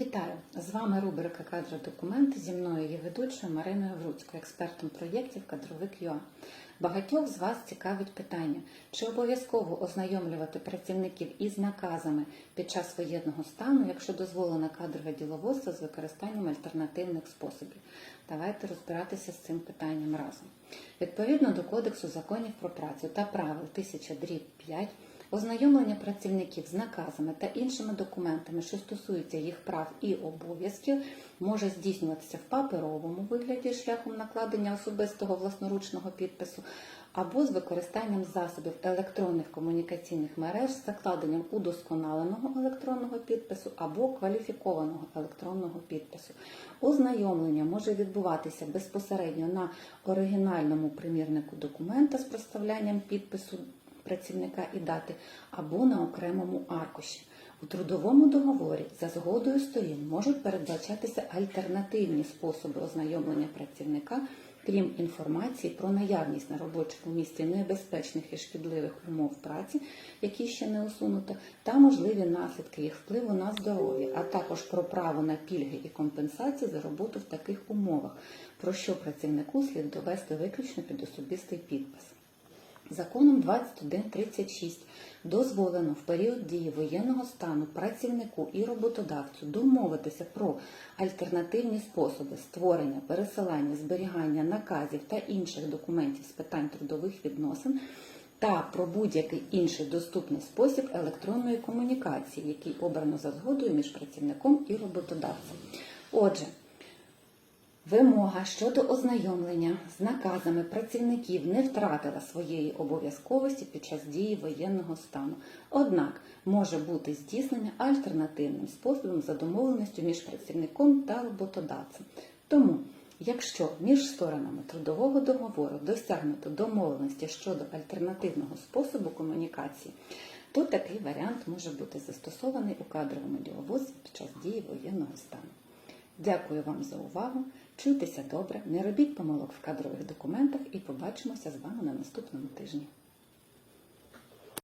Вітаю! З вами рубрика Кадри документи зі мною є ведучою Мариною Вруцькою, експертом проєктів Кадровик ЮА. Багатьох з вас цікавить питання, чи обов'язково ознайомлювати працівників із наказами під час воєнного стану, якщо дозволено кадрове діловодство з використанням альтернативних способів. Давайте розбиратися з цим питанням разом. Відповідно до Кодексу законів про працю та правил 1000 5 Ознайомлення працівників з наказами та іншими документами, що стосуються їх прав і обов'язків, може здійснюватися в паперовому вигляді шляхом накладення особистого власноручного підпису або з використанням засобів електронних комунікаційних мереж з закладенням удосконаленого електронного підпису або кваліфікованого електронного підпису. Ознайомлення може відбуватися безпосередньо на оригінальному примірнику документа з проставлянням підпису працівника і дати або на окремому аркуші. У трудовому договорі за згодою сторін можуть передбачатися альтернативні способи ознайомлення працівника, крім інформації про наявність на робочому місці небезпечних і шкідливих умов праці, які ще не усунуто, та можливі наслідки їх впливу на здоров'я, а також про право на пільги і компенсації за роботу в таких умовах, про що працівнику слід довести виключно під особистий підпис. Законом 2136 дозволено в період дії воєнного стану працівнику і роботодавцю домовитися про альтернативні способи створення, пересилання, зберігання наказів та інших документів з питань трудових відносин та про будь-який інший доступний спосіб електронної комунікації, який обрано за згодою між працівником і роботодавцем. Отже, Вимога щодо ознайомлення з наказами працівників не втратила своєї обов'язковості під час дії воєнного стану, однак може бути здійснення альтернативним способом за домовленістю між працівником та роботодавцем. Тому, якщо між сторонами трудового договору досягнуто домовленості щодо альтернативного способу комунікації, то такий варіант може бути застосований у кадровому діловодстві під час дії воєнного стану. Дякую вам за увагу. Чуйтеся добре, не робіть помилок в кадрових документах і побачимося з вами на наступному тижні.